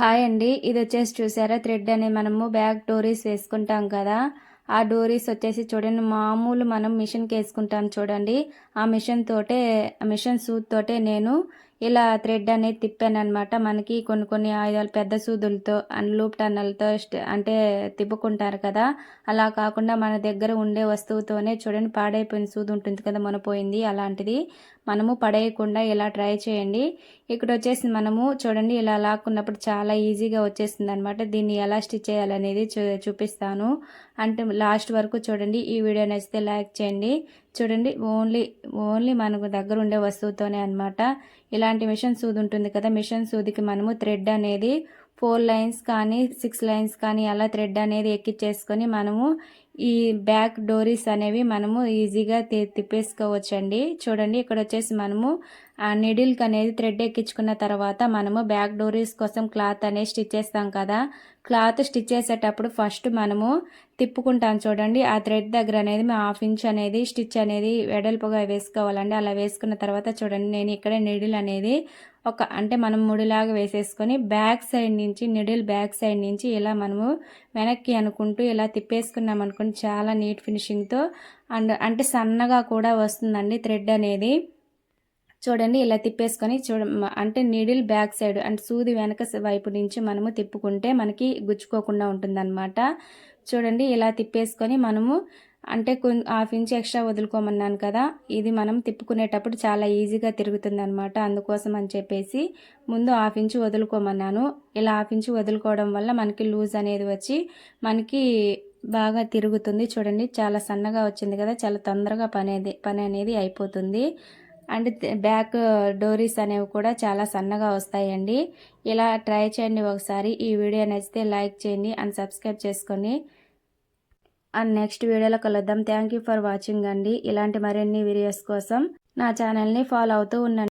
Hi అండి. ఇది వచ్చేసి చూసారా? థ్రెడ్ అనే మనము బ్యాక్ డోరీస్ వేసుకుంటాం కదా. ఆ డోరీస్ వచ్చేసి చూడండి. మామూలు మనం మిషన్కి వేసుకుంటాం చూడండి. ఆ మిషన్ తోటే మిషన్ సూత్ తోటే నేను ఇలా థ్రెడ్ అనేది తిప్పాను అనమాట మనకి కొన్ని కొన్ని ఆయుధాలు పెద్ద సూదులతో అండ్ లూప్ టన్నల్తో అంటే తిప్పుకుంటారు కదా. అలా కాకుండా మన దగ్గర ఉండే వస్తువుతోనే చూడండి పాడైపోయిన సూది ఉంటుంది కదా మనపోయింది అలాంటిది. మనము పడేయకుండా ఇలా ట్రై చేయండి. ఇక్కడ వచ్చేసి మనము చూడండి ఇలా లాక్కున్నప్పుడు చాలా ఈజీగా వచ్చేసింది అనమాట దీన్ని ఎలా స్టిచ్ చేయాలనేది చూ చూపిస్తాను. అంటే లాస్ట్ వరకు చూడండి. ఈ వీడియో నచ్చితే లైక్ చేయండి. చూడండి ఓన్లీ ఓన్లీ మనకు దగ్గర ఉండే వస్తువుతోనే అనమాట ఇలాంటి మిషన్ సూది ఉంటుంది కదా మిషన్ సూదికి మనము థ్రెడ్ అనేది ఫోర్ లైన్స్ కానీ సిక్స్ లైన్స్ కానీ అలా థ్రెడ్ అనేది ఎక్కిచ్చేసుకొని మనము ఈ బ్యాక్ డోరీస్ అనేవి మనము ఈజీగా తిప్పేసుకోవచ్చండి. చూడండి ఇక్కడ వచ్చేసి మనము ఆ నిడిల్కి అనేది థ్రెడ్ ఎక్కించుకున్న తర్వాత మనము బ్యాక్ డోరీస్ కోసం క్లాత్ అనేది స్టిచ్ చేస్తాం కదా. క్లాత్ స్టిచ్ చేసేటప్పుడు ఫస్ట్ మనము తిప్పుకుంటాం చూడండి. ఆ థ్రెడ్ దగ్గర అనేది మేము హాఫ్ ఇంచ్ అనేది స్టిచ్ అనేది వెడల్పుగా వేసుకోవాలండి. అలా వేసుకున్న తర్వాత చూడండి నేను ఇక్కడ నిడిల్ అనేది ఒక అంటే మనం ముడిలాగా వేసేసుకొని బ్యాక్ సైడ్ నుంచి నిడిల్ బ్యాక్ సైడ్ నుంచి ఇలా మనము వెనక్కి అనుకుంటూ ఇలా తిప్పేసుకున్నాం అనుకోండి చాలా నీట్ ఫినిషింగ్తో అండ్ అంటే సన్నగా కూడా వస్తుందండి థ్రెడ్ అనేది. చూడండి ఇలా తిప్పేసుకొని చూడ అంటే నీడిల్ బ్యాక్ సైడ్ అంటే సూది వెనక వైపు నుంచి మనము తిప్పుకుంటే మనకి గుచ్చుకోకుండా ఉంటుందన్నమాట. చూడండి ఇలా తిప్పేసుకొని మనము అంటే హాఫ్ ఇంచ్ ఎక్స్ట్రా వదులుకోమన్నాను కదా ఇది మనం తిప్పుకునేటప్పుడు చాలా ఈజీగా తిరుగుతుంది అనమాట అందుకోసం అని చెప్పేసి ముందు హాఫ్ ఇంచ్ వదులుకోమన్నాను. ఇలా హాఫ్ ఇంచ్ వదులుకోవడం వల్ల మనకి లూజ్ అనేది వచ్చి మనకి బాగా తిరుగుతుంది. చూడండి చాలా సన్నగా వచ్చింది కదా చాలా తొందరగా పని పని అనేది అయిపోతుంది. అండ్ బ్యాక్ డోరీస్ అనేవి కూడా చాలా సన్నగా వస్తాయండి. ఇలా ట్రై చేయండి ఒకసారి. ఈ వీడియో నచ్చితే లైక్ చేయండి అండ్ సబ్స్క్రైబ్ చేసుకొని అండ్ నెక్స్ట్ వీడియోలో కలుద్దాం. థ్యాంక్ యూ ఫర్ వాచింగ్ అండి. ఇలాంటి మరిన్ని వీడియోస్ కోసం నా ఛానల్ని ఫాలో అవుతూ ఉండండి.